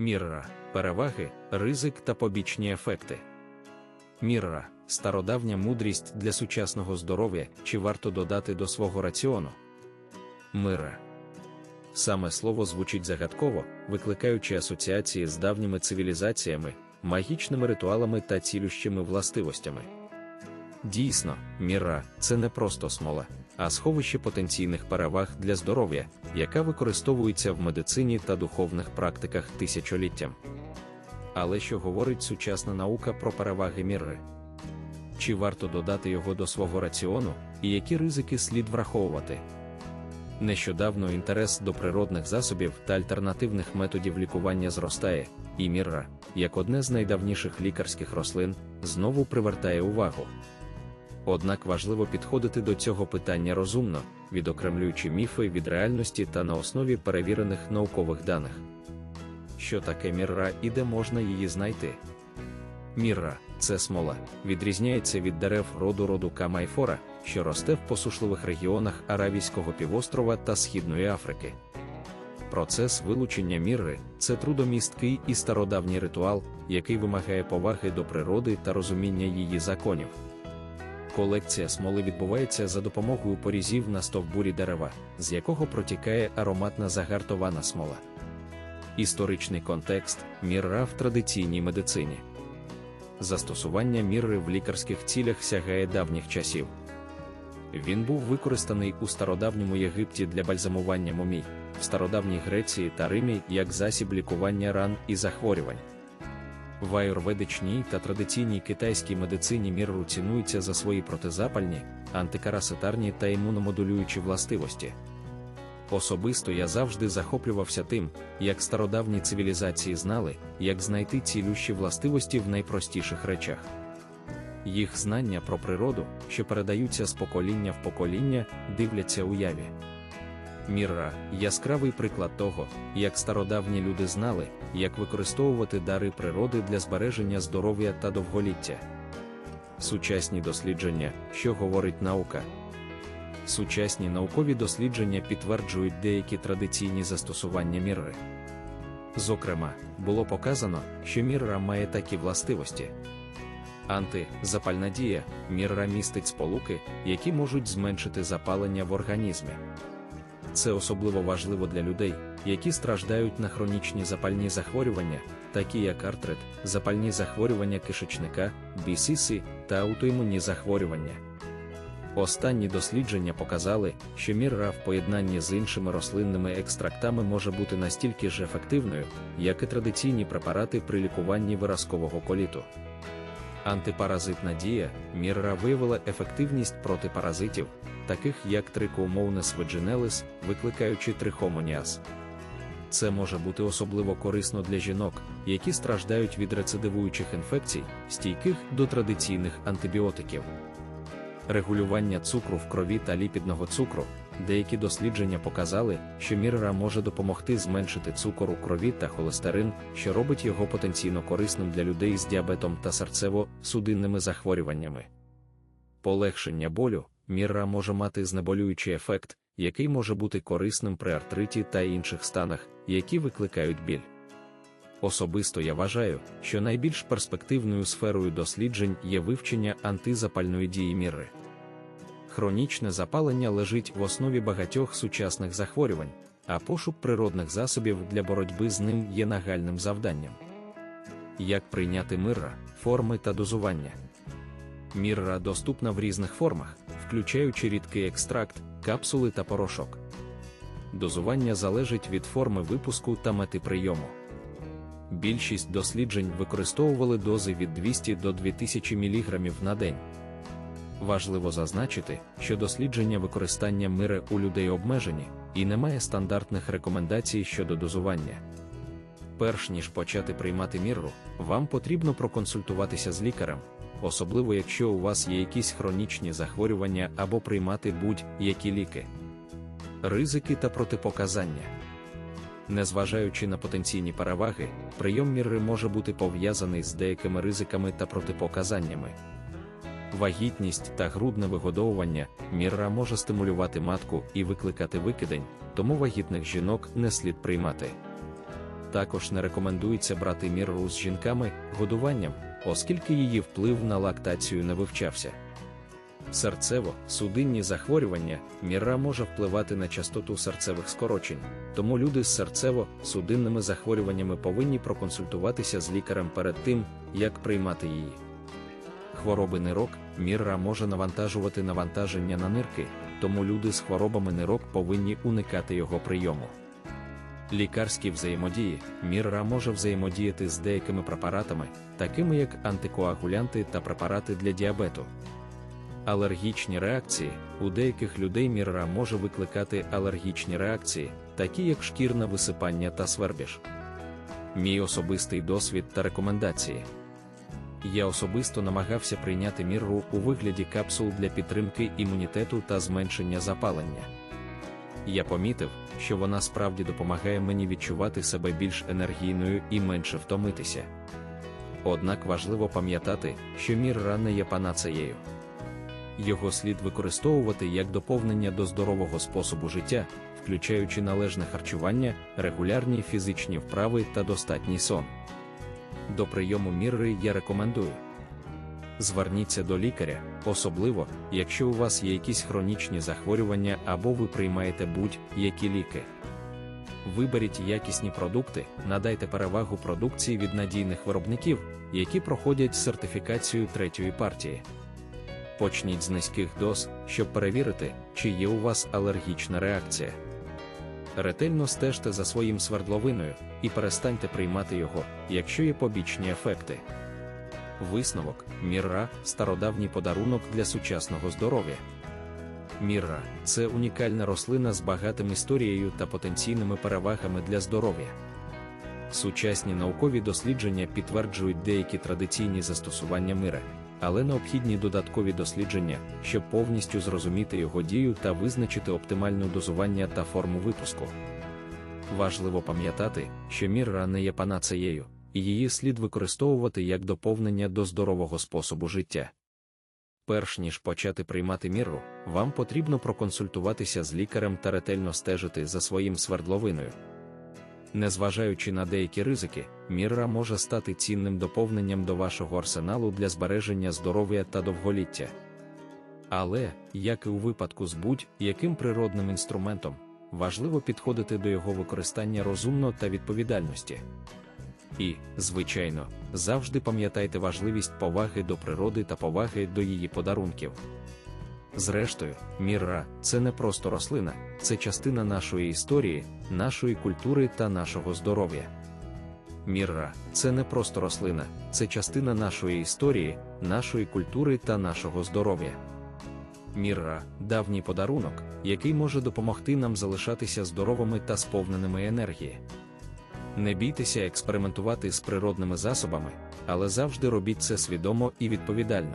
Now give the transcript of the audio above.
Мірра переваги, ризик та побічні ефекти. Мірра стародавня мудрість для сучасного здоров'я, чи варто додати до свого раціону. Мира. Саме слово звучить загадково, викликаючи асоціації з давніми цивілізаціями, магічними ритуалами та цілющими властивостями. Дійсно, міра це не просто смола, а сховище потенційних переваг для здоров'я, яка використовується в медицині та духовних практиках тисячоліттям. Але що говорить сучасна наука про переваги міри? Чи варто додати його до свого раціону, і які ризики слід враховувати? Нещодавно інтерес до природних засобів та альтернативних методів лікування зростає, і мірра, як одне з найдавніших лікарських рослин, знову привертає увагу. Однак важливо підходити до цього питання розумно, відокремлюючи міфи від реальності та на основі перевірених наукових даних. Що таке мірра і де можна її знайти? Мірра це смола, відрізняється від дерев роду роду Камайфора, що росте в посушливих регіонах Аравійського півострова та Східної Африки. Процес вилучення мірри це трудомісткий і стародавній ритуал, який вимагає поваги до природи та розуміння її законів. Колекція смоли відбувається за допомогою порізів на стовбурі дерева, з якого протікає ароматна загартована смола. Історичний контекст мірра в традиційній медицині. Застосування мірри в лікарських цілях сягає давніх часів. Він був використаний у стародавньому Єгипті для бальзамування мумій, в стародавній Греції та Римі як засіб лікування ран і захворювань. В аюрведичній та традиційній китайській медицині мірру цінується за свої протизапальні, антикараситарні та імуномодулюючі властивості. Особисто я завжди захоплювався тим, як стародавні цивілізації знали, як знайти цілющі властивості в найпростіших речах. Їх знання про природу, що передаються з покоління в покоління, дивляться уяві. Мірра яскравий приклад того, як стародавні люди знали, як використовувати дари природи для збереження здоров'я та довголіття. Сучасні дослідження, що говорить наука. Сучасні наукові дослідження підтверджують деякі традиційні застосування мірри. Зокрема, було показано, що мірра має такі властивості. Антизапальна дія, мірра містить сполуки, які можуть зменшити запалення в організмі. Це особливо важливо для людей, які страждають на хронічні запальні захворювання, такі як артрит, запальні захворювання кишечника, бісіси та аутоімунні захворювання. Останні дослідження показали, що мірра в поєднанні з іншими рослинними екстрактами може бути настільки ж ефективною, як і традиційні препарати при лікуванні виразкового коліту. Антипаразитна дія мірра виявила ефективність проти паразитів, таких як трикоумовнес веджинелис, викликаючи трихомоніаз. Це може бути особливо корисно для жінок, які страждають від рецидивуючих інфекцій, стійких до традиційних антибіотиків. Регулювання цукру в крові та ліпідного цукру. Деякі дослідження показали, що мірра може допомогти зменшити цукор у крові та холестерин, що робить його потенційно корисним для людей з діабетом та серцево-судинними захворюваннями. Полегшення болю мірра може мати знеболюючий ефект, який може бути корисним при артриті та інших станах, які викликають біль. Особисто я вважаю, що найбільш перспективною сферою досліджень є вивчення антизапальної дії міри. Хронічне запалення лежить в основі багатьох сучасних захворювань, а пошук природних засобів для боротьби з ним є нагальним завданням. Як прийняти мирра, форми та дозування? Мірра доступна в різних формах, включаючи рідкий екстракт, капсули та порошок. Дозування залежить від форми випуску та мети прийому. Більшість досліджень використовували дози від 200 до 2000 мг на день. Важливо зазначити, що дослідження використання мири у людей обмежені і немає стандартних рекомендацій щодо дозування. Перш ніж почати приймати мірру, вам потрібно проконсультуватися з лікарем, особливо якщо у вас є якісь хронічні захворювання або приймати будь-які ліки. Ризики та протипоказання. Незважаючи на потенційні переваги, прийом мірри може бути пов'язаний з деякими ризиками та протипоказаннями. Вагітність та грудне вигодовування мірра може стимулювати матку і викликати викидень, тому вагітних жінок не слід приймати. Також не рекомендується брати мірру з жінками годуванням, оскільки її вплив на лактацію не вивчався. Серцево-судинні захворювання міра може впливати на частоту серцевих скорочень, тому люди з серцево-судинними захворюваннями повинні проконсультуватися з лікарем перед тим, як приймати її. Хвороби нирок мірра може навантажувати навантаження на нирки, тому люди з хворобами нирок повинні уникати його прийому. Лікарські взаємодії мірра може взаємодіяти з деякими препаратами, такими як антикоагулянти та препарати для діабету. Алергічні реакції у деяких людей мірра може викликати алергічні реакції, такі як шкірне висипання та свербіж. Мій особистий досвід та рекомендації. Я особисто намагався прийняти мірру у вигляді капсул для підтримки імунітету та зменшення запалення. Я помітив, що вона справді допомагає мені відчувати себе більш енергійною і менше втомитися. Однак важливо пам'ятати, що мірра не є панацеєю. Його слід використовувати як доповнення до здорового способу життя, включаючи належне харчування, регулярні фізичні вправи та достатній сон. До прийому мірри я рекомендую. Зверніться до лікаря, особливо, якщо у вас є якісь хронічні захворювання або ви приймаєте будь-які ліки. Виберіть якісні продукти, надайте перевагу продукції від надійних виробників, які проходять сертифікацію третьої партії. Почніть з низьких доз, щоб перевірити, чи є у вас алергічна реакція. Ретельно стежте за своїм свердловиною і перестаньте приймати його, якщо є побічні ефекти. Висновок мірра стародавній подарунок для сучасного здоров'я. Мірра це унікальна рослина з багатим історією та потенційними перевагами для здоров'я. Сучасні наукові дослідження підтверджують деякі традиційні застосування мира, але необхідні додаткові дослідження, щоб повністю зрозуміти його дію та визначити оптимальне дозування та форму випуску. Важливо пам'ятати, що мірра не є панацеєю, і її слід використовувати як доповнення до здорового способу життя. Перш ніж почати приймати мірру, вам потрібно проконсультуватися з лікарем та ретельно стежити за своїм свердловиною. Незважаючи на деякі ризики, мірра може стати цінним доповненням до вашого арсеналу для збереження здоров'я та довголіття. Але, як і у випадку з будь-яким природним інструментом, важливо підходити до його використання розумно та відповідальності. І, звичайно, завжди пам'ятайте важливість поваги до природи та поваги до її подарунків. Зрештою, мірра це не просто рослина, це частина нашої історії, нашої культури та нашого здоров'я. Мірра це не просто рослина, це частина нашої історії, нашої культури та нашого здоров'я. Мірра давній подарунок, який може допомогти нам залишатися здоровими та сповненими енергії. Не бійтеся експериментувати з природними засобами, але завжди робіть це свідомо і відповідально.